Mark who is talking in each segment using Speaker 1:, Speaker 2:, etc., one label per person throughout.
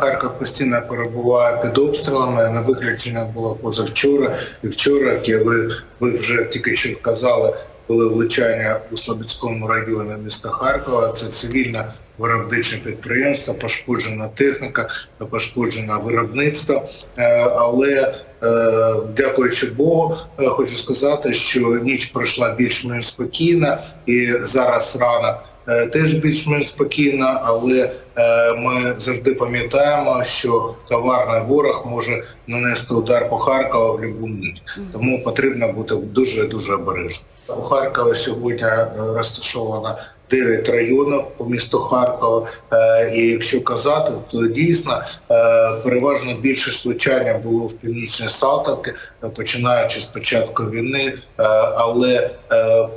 Speaker 1: Харків постійно перебуває під обстрілами. На виключення було позавчора і вчора, як ви, ви вже тільки що казали, були влучання у Слобідському районі міста Харкова. Це цивільне виробниче підприємство, пошкоджена техніка, пошкоджено виробництво. Е, Але е, дякуючи Богу, е, хочу сказати, що ніч пройшла більш-менш спокійно і зараз ранок теж більш-менш спокійно, але е, ми завжди пам'ятаємо, що коварний ворог може нанести удар по Харкову в будь-яку мить. Тому потрібно бути дуже-дуже обережним. У Харкові сьогодні е, розташовано 9 районів по місту Харкова. Е, І якщо казати, то дійсно е, переважно більшість влучання було в північній Салтовці, починаючи з початку війни, е, але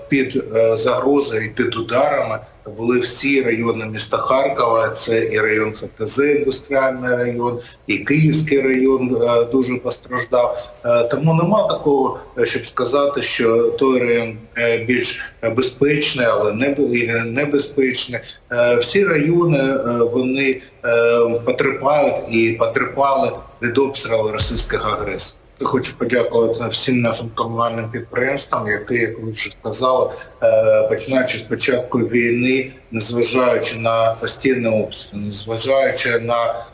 Speaker 1: під загрозою і під ударами були всі райони міста Харкова. Це і район ФТЗ, індустріальний район, і Київський район дуже постраждав. Тому нема такого, щоб сказати, що той район більш безпечний, але не і не. Е, Всі райони е, вони е, потерпають і потерпали від обстрілу російських агресорів. Я Хочу подякувати всім нашим комунальним підприємствам, які, як ви вже сказали, починаючи з початку війни, незважаючи на постійні обстріли, незважаючи на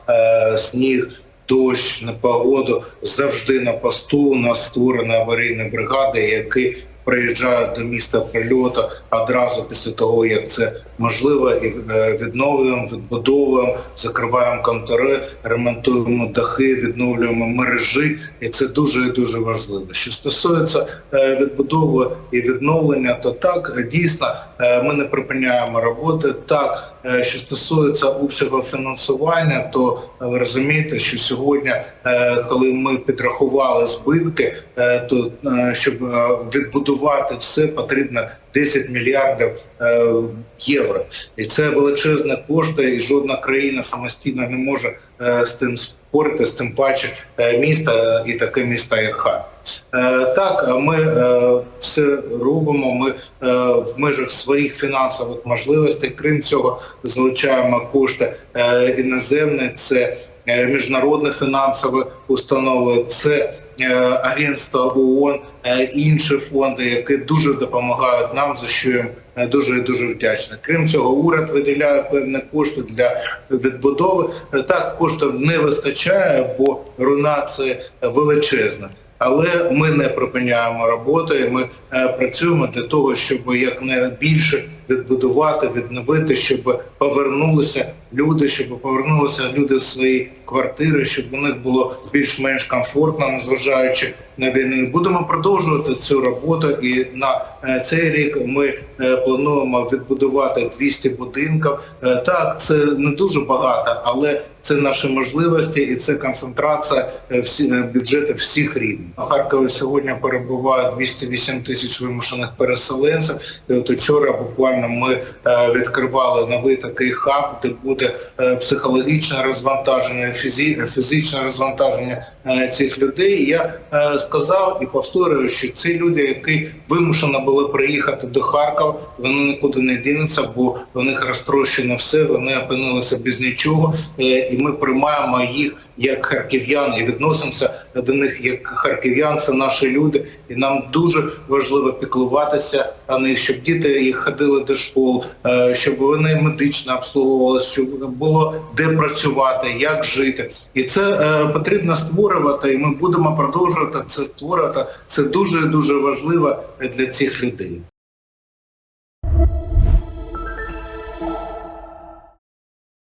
Speaker 1: сніг, дощ, непогоду, завжди на посту у нас створені аварійні бригади, які приїжджають до міста прильоту одразу після того, як це можливо, і е, відновлюємо, відбудовуємо, закриваємо контори, ремонтуємо дахи, відновлюємо мережі, і це дуже і дуже важливо. Що стосується е, відбудови і відновлення, то так дійсно е, ми не припиняємо роботи. Так, що стосується обсягу фінансування, то ви розумієте, що сьогодні, коли ми підрахували збитки, то е, щоб е, відбудувати все, потрібно 10 мільярдів е, євро. І це величезні кошти, і жодна країна самостійно не може е, з тим спорити, з тим паче е, міста і таке місто, як Харків. Е, Так, ми е, все робимо. Ми е, в межах своїх фінансових можливостей. Крім цього, залучаємо кошти е, іноземні. Це е, міжнародні фінансові установи, це е, агентство ООН, е, інші фонди, які дуже допомагають нам, за що їм е, дуже і дуже вдячний. Крім цього, уряд виділяє певні кошти для відбудови. Е, Так, коштів не вистачає, бо руйнація величезна. Але ми не припиняємо роботу, ми е, працюємо для того, щоб якнайбільше відбудувати, відновити, щоб повернулися люди, щоб повернулися люди в свої квартири, щоб у них було більш-менш комфортно, незважаючи на війну. Будемо продовжувати цю роботу. І на е, цей рік ми е, плануємо відбудувати 200 будинків. Е, Так, це не дуже багато, але це наші можливості і це концентрація бюджету всіх рівнів. У Харкові сьогодні перебуває 208 тисяч вимушених переселенців. І от вчора буквально ми е, відкривали новий такий хаб, де буде е, психологічне розвантаження, фізичне розвантаження е, цих людей. Я сказав і повторюю, що ці люди, які вимушено були приїхати до Харкова, вони нікуди не дінуться, бо у них розтрощено все, вони опинилися без нічого, і ми приймаємо їх як харків'ян і відносимося до них як харків'ян, це наші люди, і нам дуже важливо піклуватися о них, щоб діти їх ходили до школ, е, щоб вони медично обслуговувалися, щоб було де працювати, як жити. І це е, потрібно створювати, і ми будемо продовжувати це створювати. Це дуже дуже важливо для цих людей.